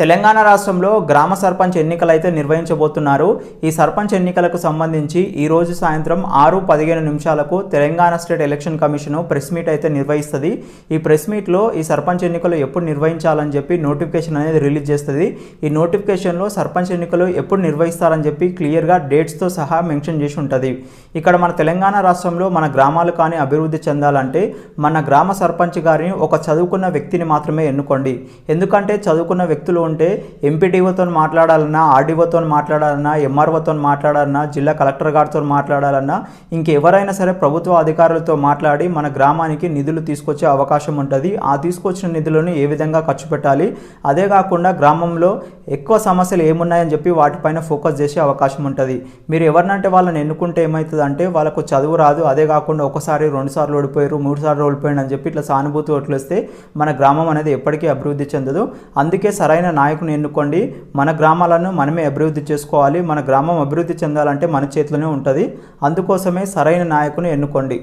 తెలంగాణ రాష్ట్రంలో గ్రామ సర్పంచ్ ఎన్నికలు అయితే నిర్వహించబోతున్నారు ఈ సర్పంచ్ ఎన్నికలకు సంబంధించి ఈరోజు సాయంత్రం ఆరు పదిహేను నిమిషాలకు Telangana state election commission press meet అయితే నిర్వహిస్తుంది. ఈ ప్రెస్ మీట్లో ఈ సర్పంచ్ ఎన్నికలు ఎప్పుడు నిర్వహించాలని చెప్పి నోటిఫికేషన్ అనేది రిలీజ్ చేస్తుంది. ఈ నోటిఫికేషన్లో సర్పంచ్ ఎన్నికలు ఎప్పుడు నిర్వహిస్తారని చెప్పి క్లియర్గా డేట్స్తో సహా మెన్షన్ చేసి ఉంటుంది. ఇక్కడ మన తెలంగాణ రాష్ట్రంలో మన గ్రామాలు కానీ అభివృద్ధి చెందాలంటే మన గ్రామ సర్పంచ్ గారిని ఒక చదువుకున్న వ్యక్తిని మాత్రమే ఎన్నుకోండి. ఎందుకంటే చదువుకున్న వ్యక్తులు ఉంటే ఎంపీడీఓతో మాట్లాడాలన్నా ఆర్డీఓతో మాట్లాడాలన్నా ఎంఆర్ఓతో మాట్లాడాలన్నా జిల్లా కలెక్టర్ గారితో మాట్లాడాలన్నా ఇంకెవరైనా సరే ప్రభుత్వ అధికారులతో మాట్లాడి మన గ్రామానికి నిధులు తీసుకొచ్చే అవకాశం ఉంటుంది. ఆ తీసుకొచ్చిన నిధులను ఏ విధంగా ఖర్చు పెట్టాలి? అదే కాకుండా గ్రామంలో ఎక్కువ సమస్యలు ఏమున్నాయని చెప్పి వాటిపైన ఫోకస్ చేసే అవకాశం ఉంటుంది. మీరు ఎవరినంటే వాళ్ళని ఎన్నుకుంటే ఏమవుతుంది అంటే వాళ్ళకు చదువు రాదు. అదే కాకుండా ఒకసారి రెండుసార్లు ఓడిపోయారు మూడు సార్లు ఓడిపోయారు అని చెప్పి ఇట్లా సానుభూతి ఓట్లు వస్తే మన గ్రామం అనేది ఎప్పటికీ అభివృద్ధి చెందదు. అందుకే సరైన నాయకుని ఎన్నుకోండి. మన గ్రామాలను మనమే అభివృద్ధి చేసుకోవాలి. మన గ్రామం అభివృద్ధి చెందాలంటే మన చేతిలోనే ఉంటుంది. అందుకోసమే సరైన నాయకుని ఎన్నుకోండి.